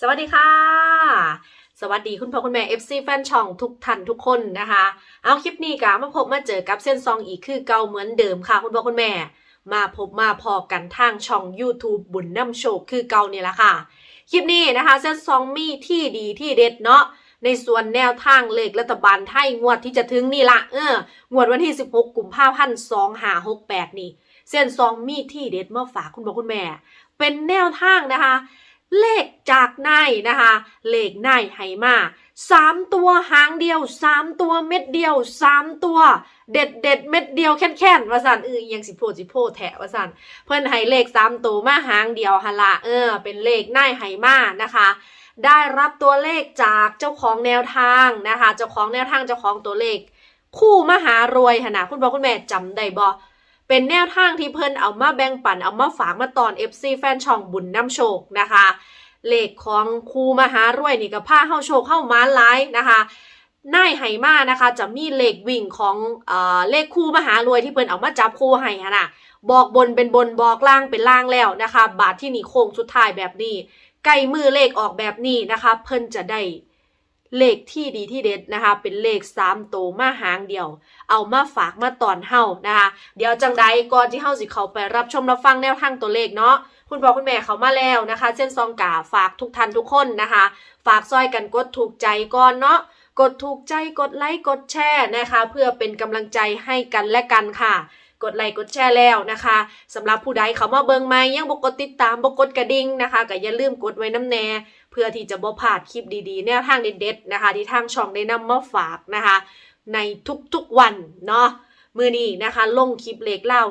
สวัสดีค่ะ สวัสดีคุณพ่อคุณแม่ FC แฟนช่องทุกท่านทุกคนนะคะ เอาคลิปนี้กะมาพบมาเจอกับเส้นซองอีกคือเก่าเหมือนเดิมค่ะคุณพ่อคุณแม่ มาพบมาพอกันทางช่อง YouTube บุญน้ำโชคคือเก่านี่แหละค่ะ คลิปนี้นะคะ เส้นซองมีที่ดีที่เด็ดเนาะในส่วนแนวทางเลขรัฐบาลไทยงวดที่จะถึงนี่ละเอองวดวันที่ 16 กุมภาพันธ์2568 นี่ เส้นซองมีที่เด็ดมาฝากคุณพ่อคุณแม่ เป็นแนวทางนะคะ เลขจากนายนะคะ เลขนายไหมาสามตัวหางเดียวสามตัวเม็ดเดียวสามตัว เด็ดเด็ดเม็ดเดียวแค่นแค่นว่าสันเออยังสิโพสิโพแถะว่าสันเพิ่นให้เลขสามตัวมาหางเดียวฮะละเออ เป็นเลขนายไหมานะคะได้รับตัวเลขจากเจ้าของแนวทางนะคะ เจ้าของแนวทางเจ้าของตัวเลข คู่มหารวยหนนะคุณพ่อคุณแม่จำได้บ่ เป็นแนวทางที่เพิ่นเอามาแบ่งปันเอามาฝากมาตอน FC แฟนช่องบุญน้ำโชคนะคะเลขของครูมหารวยนี่กับผ้าเข้าโชคเข้ามาหลายนะคะนายไหมานะคะ จะมีเลขวิ่งของเอ่อเลขคู่มหารวยที่เพิ่นเอามาจับคู่ให้นะบอกบนเป็นบนบอกล่างเป็นล่างแล้วนะคะ บาทที่นี่โค้งสุดท้ายแบบนี้ใกล้มือเลขออกแบบนี้นะคะ เพิ่นจะได้ เลขที่ดีที่เด็ดนะคะ เป็นเลขสามตัวมาหางเดียว เอามาฝากมาตอนเฮานะคะ เดี๋ยวจังใดก่อนที่เฮาสิเข้าไปรับชมรับฟังแนวทางตัวเลขเนาะคุณพ่อคุณแม่เขามาแล้วนะคะ เส้นซองกาฝากทุกท่านทุกคนนะคะ ฝากซอยกันกดถูกใจก่อนเนาะกดถูกใจกดไลค์กดแชร์นะคะ เพื่อเป็นกำลังใจให้กันและกันค่ะ กดไลค์กดแชร์แล้วนะคะสำหรับผู้ใดเขามาเบิงใหม่ยังบ่กดติดตามบกดกระดิ่งนะคะก็อย่าลืมกดไว้น้ำแน่เพื่อที่จะบ่พลาดคลิปดีๆแนวทางเด็ดๆนะคะที่ทางช่องได้นำมาฝากนะคะ ในทุกๆวันเนาะมือนี้นะคะ ลงคลิปเล็กเล่า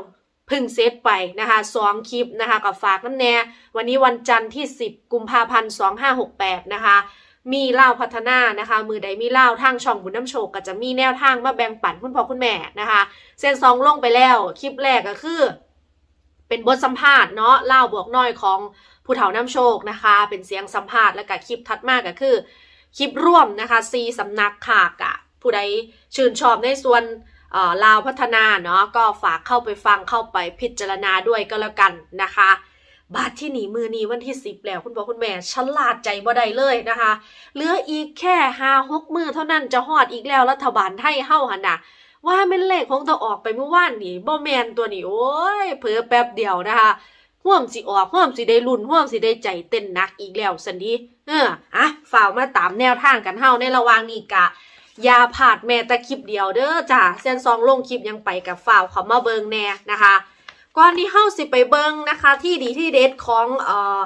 พึ่งเซตไปนะคะสองคลิปนะคะกับฝากน้ำแน่ วันนี้วันจันทร์ที่ 10 กุมภาพันธ์ 2568 นะคะ มีเล่าพัฒนานะคะ มือใดมีเล่าทางช่องบุญน้ำโชคก็จะมีแนวทางมาแบ่งปันคุณพ่อคุณแม่นะคะ เส้นสองลงไปแล้ว คลิปแรกก็คือ เป็นบทสัมภาษณ์เนาะเล่าบวกน้อยของผู้เฒ่าน้ำโชคนะคะ เป็นเสียงสัมภาษณ์แล้วก็คลิปถัดมาก็คือ คลิปร่วมนะคะซีสำนักค่ะกะ ผู้ใดชื่นชอบในส่วนเอ่อลาวพัฒนาเนาะก็ฝากเข้าไปฟังเข้าไปพิจารณาด้วยก็แล้วกันนะคะ บาทที่หนีมือนีวันที่สิบแล้วคุณพ่อคุณแม่ฉลาดใจบ่ได้เลยนะคะเหลืออีกแค่ห้าหกมือเท่านั้นจะฮอดอีกแล้วรัฐบาลไทยเฮาหันนะว่าเป็นเลขของตัวออกไปเมื่อวานนี่บ่แมนตัวนี้โอ้ยเผลอแป๊บเดียวนะคะห่วมสิออกห่วมสิได้ลุ้นห่วมสิได้ใจเต้นนักอีกแล้วสันดีเอออะฝ่ากมาตามแนวทางกันเฮาในระหว่างนี้กะอย่าพลาดแม้แต่คลิปเดียวเด้อจ้าเส้นซองลงคลิปยังไปกับฝ่าวเขามาเบิงแน่นะคะ ก่อนที่เฮาสิไปเบิงนะคะ ที่ดีที่เด็ดของเอ่อ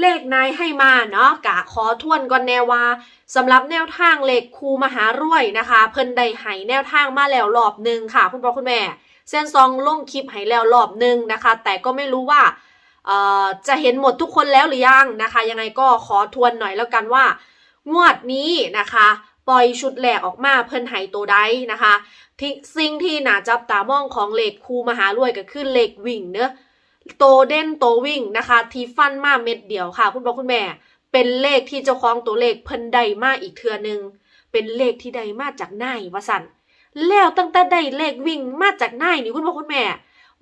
เลขนายให้มาเนาะกะขอทวนก่อนแนวว่าสำหรับแนวทางเลขครูมหารวยนะคะ เพิ่นได้ให้แนวทางมาแล้วรอบหนึ่งค่ะ คุณพ่อคุณแม่เส้นซองลงคลิปให้แล้วรอบหนึ่งนะคะ แต่ก็ไม่รู้ว่าเอ่อจะเห็นหมดทุกคนแล้วหรือยังนะคะ ยังไงก็ขอทวนหน่อยแล้วกันว่า งวดนี้นะคะ ปล่อยชุดแหลกออกมาเพิ่นให้ตัวใดนะคะ ที่สิ่งที่น่าจับตามองของเลขคูมหารวยก็คือเลขวิ่งเนอะโตเด่นโตวิ่งนะคะ ที่ฟันมาเม็ดเดียวค่ะ คุณพ่อคุณแม่ เป็นเลขที่เจ้าของตัวเลขเพิ่นได้มาอีกเทือนึง เป็นเลขที่ได้มาจากนายวสันแล้วตั้งแต่ได้เลขวิ่งมาจากนายนี่คุณพ่อคุณแม่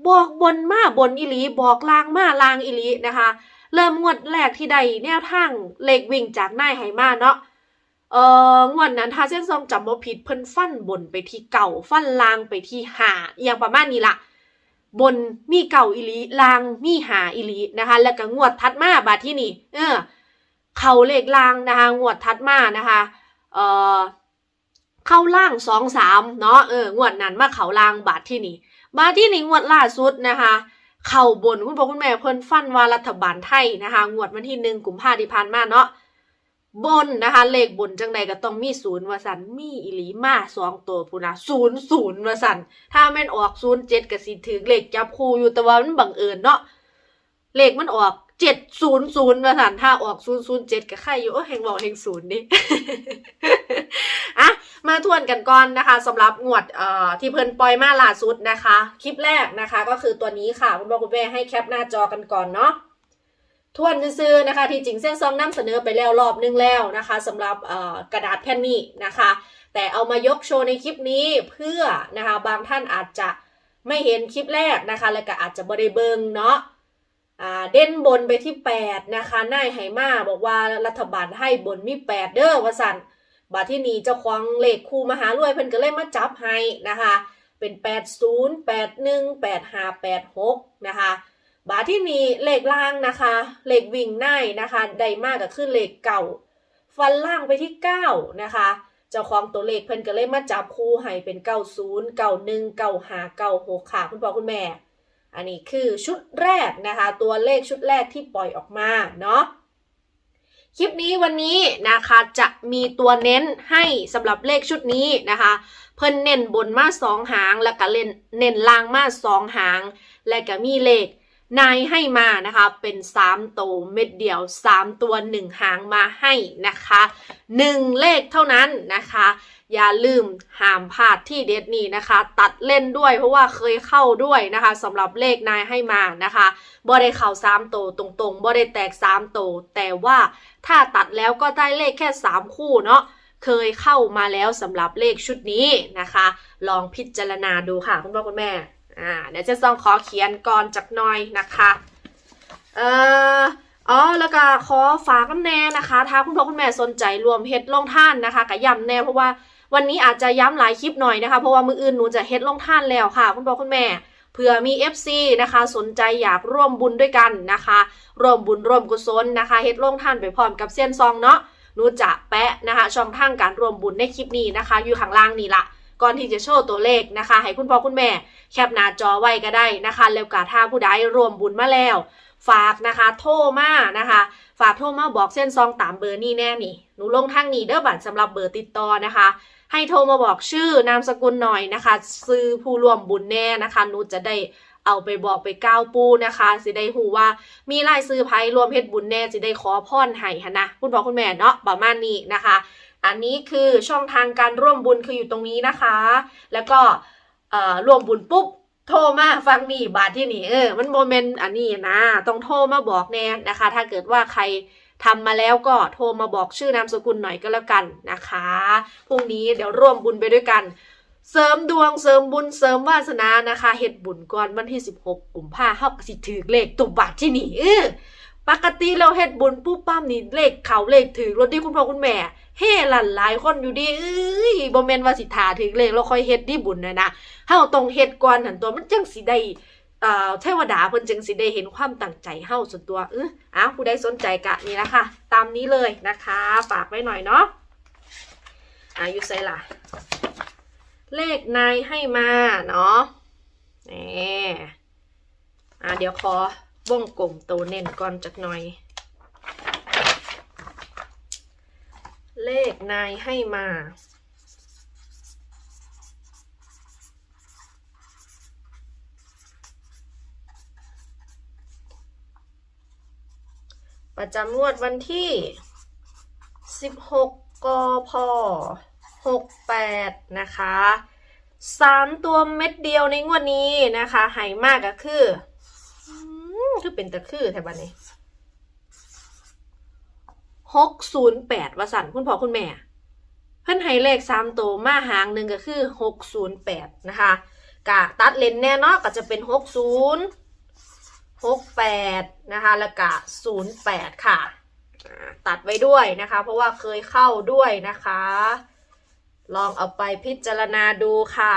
บอกบนมาบนอิลีบอกลางมาลางอิลีนะคะ เริ่มงวดแรกที่ได้แนวทางเลขวิ่งจากนายไหมาเนาะ เอ่องวดนั้นถ้าเส้นซองจำบ่ผิดเพิ่นฟันบนไปที่เก่าฟันลางไปที่หาอย่างประมาณนี้ล่ะบนมีเก่าอิลีลางมีหาอิลีนะคะ แล้วก็งวดทัดมาบาดที่นี่ เออ เข้าเลขลางนะคะ งวดทัดมานะคะ เอ่อเข้าล่างสองสามเนาะเอองวดนั้นมาเข้าล่างบาทที่นี่บาทที่นี่งวดล่าสุดนะคะ เข้าบนคุณพ่อคุณแม่เพิ่นฟันว่ารัฐบาลไทยนะคะ งวดวันที่หนึ่งกุมภาพันธ์ที่ผ่านมาเนาะ บนนะคะ เลขบนจังใดก็ต้องมีศูนย์วสันมีอิลีมาสองตัวพูนะศูนย์ศูนย์วสันถ้าแม่นออกศูนย์เจ็ดก็สิถือเลขจับคู่อยู่แต่ว่ามันบังเอิญเนาะเลขมันออกเจ็ดศูนย์ศูนย์วสันถ้าออกศูนย์ศูนย์เจ็ดก็ใครอยู่โอ้แหงบอกแหงศูนย์ดิอะมาทวนกันก่อนนะคะสำหรับงวดเอ่อที่เพิ่นปล่อยมาล่าสุดนะคะ คลิปแรกนะคะ ก็คือตัวนี้ค่ะคุณพ่อคุณแม่ให้แคปหน้าจอกันก่อนเนาะ ทวนซื้อนะคะ ที่จริงเส้นซองนำเสนอไปแล้วรอบนึงแล้วนะคะสำหรับกระดาษแผ่นนี้นะคะ แต่เอามายกโชว์ในคลิปนี้เพื่อนะคะบางท่านอาจจะไม่เห็นคลิปแรกนะคะ แล้วก็อาจจะบริเบิงเนาะเด่นบนไปที่ 8 นะคะนายไหมาบอกว่ารัฐบาลให้บนมี 8 เด้อวสันบาทที่นี่เจ้าของเลขคู่มหารวยเพิ่นก็เลยมาจับให้นะคะ เป็น 80 81 85 86 นะคะ บาทที่นี่เลขล่างนะคะ เหลขวิ่งในนะคะไดมากก็คือเหลขเก่า ฟันล่างไปที่ 9 นะคะ เจ้าของตัวเลขเพิ่นก็เลยมาจับคู่ให้เป็น 90 91 95 96ค่ะคุณพ่อคุณแม่ อันนี้คือชุดแรกนะคะ ตัวเลขชุดแรกที่ปล่อยออกมาเนาะคลิปนี้วันนี้นะคะจะมีตัวเน้นให้สำหรับเลขชุดนี้นะคะ เพิ่นเน้นบนมาสองหาง แล้วก็เล่นเน้นล่างมาสองหาง และก็มีเลข นายให้มานะคะ เป็น3ตัวเม็ดเดียว 3 ตัว 1 หางมาให้นะคะ 1 เลขเท่านั้นนะคะ อย่าลืมห้ามพลาดที่เด็ดนี้นะคะ ตัดเล่นด้วยเพราะว่าเคยเข้าด้วยนะคะสำหรับเลขนายให้มานะคะบ่ได้เข้า3ตัวตรงๆบ่ได้แตก3ตัวแต่ว่าถ้าตัดแล้วก็ได้เลขแค่ 3 คู่เนาะเคยเข้ามาแล้วสำหรับเลขชุดนี้นะคะ ลองพิจารณาดูค่ะคุณพ่อคุณแม่ อ่าเดี๋ยวจะต้องขอเขียนก่อนจักหน่อยนะคะเอ่ออ๋อแล้วก็ขอฝากน้ำแน่นะคะ ถ้าคุณพ่อคุณแม่สนใจรวมเฮ็ดลงท่านนะคะกับย้ำแน่เพราะว่าวันนี้อาจจะย้ำหลายคลิปหน่อยนะคะ เพราะว่ามืออื่นหนูจะเฮ็ดลงท่านแล้วค่ะ คุณพ่อคุณแม่เผื่อมี FC นะคะสนใจอยากร่วมบุญด้วยกันนะคะร่วมบุญร่วมกุศลนะคะเฮ็ดลงท่านไปพร้อมกับเส้นซองเนาะหนูจะแปะนะคะช่องทางการร่วมบุญในคลิปนี้นะคะ อยู่ข้างล่างนี่ละ ก่อนที่จะโชว์ตัวเลขนะคะ ให้คุณพ่อคุณแม่ แคปหน้าจอไว้ก็ได้นะคะ แล้วก็ถ้าผู้ใดรวมบุญมาแล้ว ฝากนะคะ โทรมานะคะ ฝากโทรมาบอกเส้นซองตามเบอร์นี่แน่นี่หนูลงทางนี้เด้อบัตรสำหรับเบอร์ติดต่อนะคะ ให้โทรมาบอกชื่อนามสกุลหน่อยนะคะ ซื้อผู้รวมบุญแน่นะคะหนูจะได้เอาไปบอกไปก้าวปูนะคะ สิได้หูว่ามีรายซื้อไพ่รวมเพชรบุญแน่สิได้ขอพรให้หั้นะคุณบอคุณแม่เนาะประมาณนี้นะคะ อันนี้คือช่องทางการร่วมบุญคืออยู่ตรงนี้นะคะ แล้วก็ร่วมบุญปุ๊บโทรมาฟังนี่บาทที่นี่เออมันโมเมนต์อันนี้นะต้องโทรมาบอกแน่นะคะ ถ้าเกิดว่าใครทำมาแล้วก็โทรมาบอกชื่อนามสกุลหน่อยก็แล้วกันนะคะพรุ่งนี้เดี๋ยวร่วมบุญไปด้วยกัน เสริมดวงเสริมบุญเสริมวาสนานะคะเฮ็ดบุญก่อนวันที่ 16กุมภาเฮาก็สิถือเลขตุบบาทที่นี่เออปกติเราเฮ็ดบุญปุ๊บปั้มนี่เลขเขาเลขถือรถที่คุณพ่อคุณแม่ เฮ่หลันหลายคนอยู่ดีเอ้ยบ่แม่นว่าสิทาถึงเลขแล้วค่อยเฮ็ดดีบุญนะนะเฮาต้องเฮ็ดก่อนหันตัวมันจังสิได้เอ่อเทวดาเพิ่นจังสิได้เห็นความตั้งใจเฮาส่วนตัวเอออ้าวผู้ใดสนใจกะนี่ละค่ะ ตามนี้เลยนะคะ ฝากไว้หน่อยเนาะอะอยู่ไสล่ะ เลขนายให้มาเนาะแหมอะเดี๋ยวขอวงกลมตัวเน้นก่อนจักหน่อย เลขนายให้มา ประจำงวดวันที่ 16 กพ 68 นะคะ3ตัวเม็ดเดียวในงวดนี้นะคะหายมากก็คือ คือเป็นตะคือแถวบ้านนี้ 608วสันคุณพ่อคุณแม่ เพิ่นให้เลข3ตัวมาหางหนึ่งก็คือ608นย์แปดนะคะกะตัดเลนแน่นอนก็จะเป็น60 68นย์หกแปดนะคะแล้วก็08ค่ะอ่าตัดไว้ด้วยนะคะ เพราะว่าเคยเข้าด้วยนะคะ ลองเอาไปพิจารณาดูค่ะ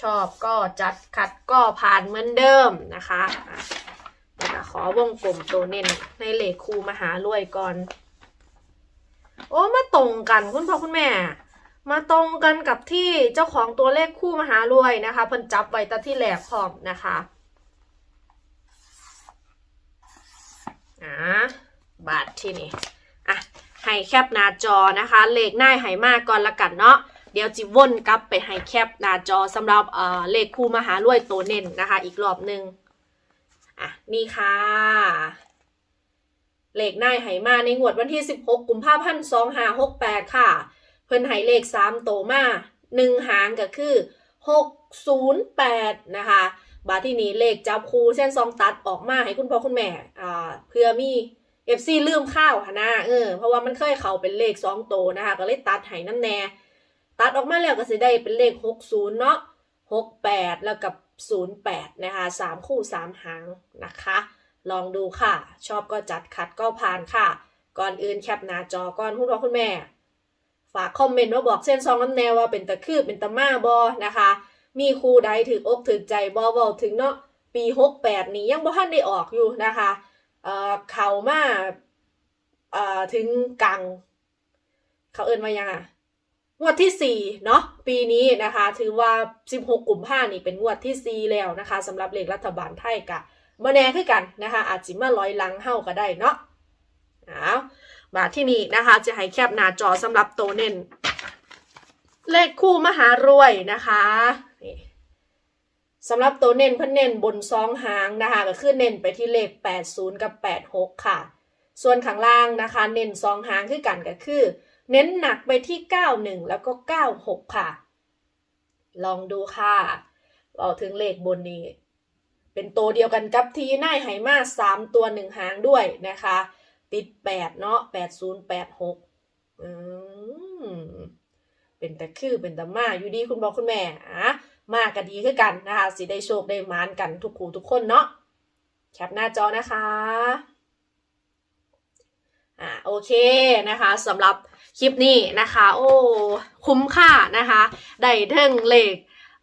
ชอบก็จัดขัดก็ผ่านเหมือนเดิมนะคะ ขอวงกลมตัวเน้นในเลขคูมหารวยก่อน โอ้มาตรงกันคุณพ่อคุณแม่ มาตรงกันกับที่เจ้าของตัวเลขคู่มหารวยนะคะเพิ่นจับไว้ตั้งที่แหลกพร้อมนะคะอ่าบาทที่นี่อะให้แคปหน้าจอนะคะ เลขหน้าให้มากก่อนละกันเนาะเดี๋ยวจิวนกลับไปให้แคปหน้าจอสำหรับเอ่อเลขคู่มหารวยตัวเน้นนะคะ อีกรอบหนึ่ง อะนี่ค่ะเลขหน้าให้มาในงวดวันที่ 16 กุมภาพันธ์2568 ค่ะ เพิ่นให้เลข 3 โตมาหนึ่งหางก็คือ 608 นะคะ บาทที่นี้เลขจับคูเส้นซองตัดออกมาให้คุณพ่อคุณแม่อ่าเพื่อมีเอฟซีลืมข้าวนะเออเพราะว่ามันเคยเข้าเป็นเลขสองโตนะคะ ก็เลยตัดให้น้ำแน่ ตัดออกมาแล้วก็สิได้เป็นเลขหกศูนย์เนาะหกแปดแล้วกับ 08 นะคะ 3 คู่ 3 หางนะคะ ลองดูค่ะ ชอบก็จัดขัดก็ผ่านค่ะ ก่อนอื่นแคปหน้าจอก่อนคุณพ่อคุณแม่ ฝากคอมเมนต์มาบอกเส้นซองน้ำแนวว่าเป็นตะคือเป็นตะมาบอนะคะ มีครูใดถึกอกถึกใจบอเวาถึงเนาะปี 68 นี้ยังบ่ทันได้ออกอยู่นะคะเอ่อเขามาเอ่อถึงกลางเขาเอินว่ายังอะ งวดที่ 4 เนาะปีนี้นะคะ ถือว่า 16กลุ่มภานี่เป็นงวดที่ 4 แล้วนะคะสำหรับเลขรัฐบาลไทยกะมาแน่คือกันนะคะ อาจจะมาลอยลังเฮาก็ได้เนาะเอามาที่นี่นะคะ จะให้แคบหน้าจอสำหรับโตเน้นเลขคู่มหารวยนะคะสำหรับตัวเน้นเพิ่นเน้นบนซองหางนะคะ ก็คือเน้นไปที่เลข 80 กับ 86 ค่ะ ส่วนข้างล่างนะคะ เน้นซองหางคือกันก็คือ เน้นหนักไปที่ 91 แล้วก็ 96 ค่ะ ลองดูค่ะเราถึงเลขบนนี้ เป็นตัวเดียวกันกับที่นายไหมา3ตัว1หางด้วยนะคะ ติด8เนาะ8086อืมเป็นแต่คือเป็นแต่มาอยู่ดีคุณบอกคุณแม่อะมากก็ดีคือกันนะคะสิได้โชคได้มานกันทุกคู่ทุกคนเนาะแคปหน้าจอนะคะ โอเคนะคะสำหรับคลิปนี้นะคะ โอ้คุ้มค่านะคะได้เทิงเลข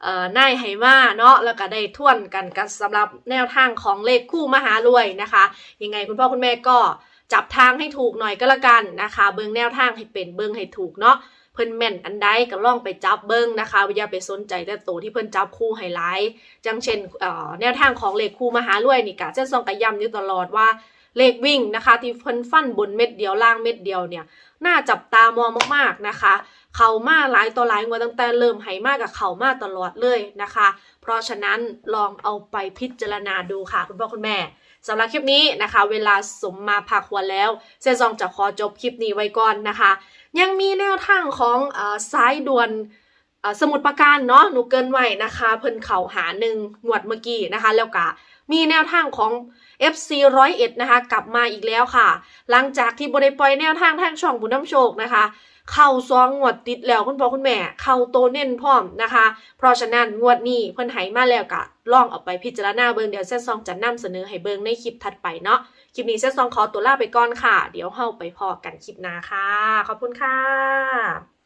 เอ่อนายไหมาเนาะแล้วก็ได้ท่วนกันกันสำหรับแนวทางของเลขคู่มหารวยนะคะ ยังไงคุณพ่อคุณแม่ก็จับทางให้ถูกหน่อยก็แล้วกันนะคะ เบิ้งแนวทางให้เป็นเบิ้งให้ถูกเนาะเพิ่นแม่นอันใดก็ล่องไปจับเบิ้งนะคะอย่าไปสนใจแต่ตัวที่เพิ่นจับคู่ให้หลายจังเช่นเอ่อแนวทางของเลขคู่มหารวยนี่กะเส้นซองกระยำอยู่ตลอดว่า เลขวิ่งนะคะที่เพิ่นฟันบนเม็ดเดียวล่างเม็ดเดียวเนี่ยน่าจับตามองมากๆนะคะ เขามาหลายต่อหลายงวดตั้งแต่เริ่มไหมากกับเขามาตลอดเลยนะคะ เพราะฉะนั้นลองเอาไปพิจารณาดูค่ะ คุณพ่อคุณแม่สำหรับคลิปนี้นะคะ เวลาสมมาพาควรแล้วเซซองจะขอจบคลิปนี้ไว้ก่อนนะคะ ยังมีแนวทางของอสายด่วนสมุดประการเนาะหนูเกินไว้นะคะ เพิ่นเข่าหาหนึ่งงวดเมื่อกี้นะคะ แล้วก็มีแนวทางของ FC ร้อยเอ็ดนะคะ กลับมาอีกแล้วค่ะ หลังจากที่บได้ปล่อยแนวทางทางช่องบุญน้ำโชคนะคะ เข้าซองงวดติดแล้วคุณพ่อคุณแม่ เข้าโตเน้นพร้อมนะคะ เพราะฉะนั้นงวดนี้เพิ่นไหมาแล้วกะลองเอาไปพิจารณาเบิงเดี๋ยวเส้นซองจะนำเสนอให้เบิงในคลิปถัดไปเนาะคลิปนี้เส้นซองขอตัวลาไปก่อนค่ะ เดี๋ยวเฮาไปพอกันคลิปหน้าค่ะขอบคุณค่ะ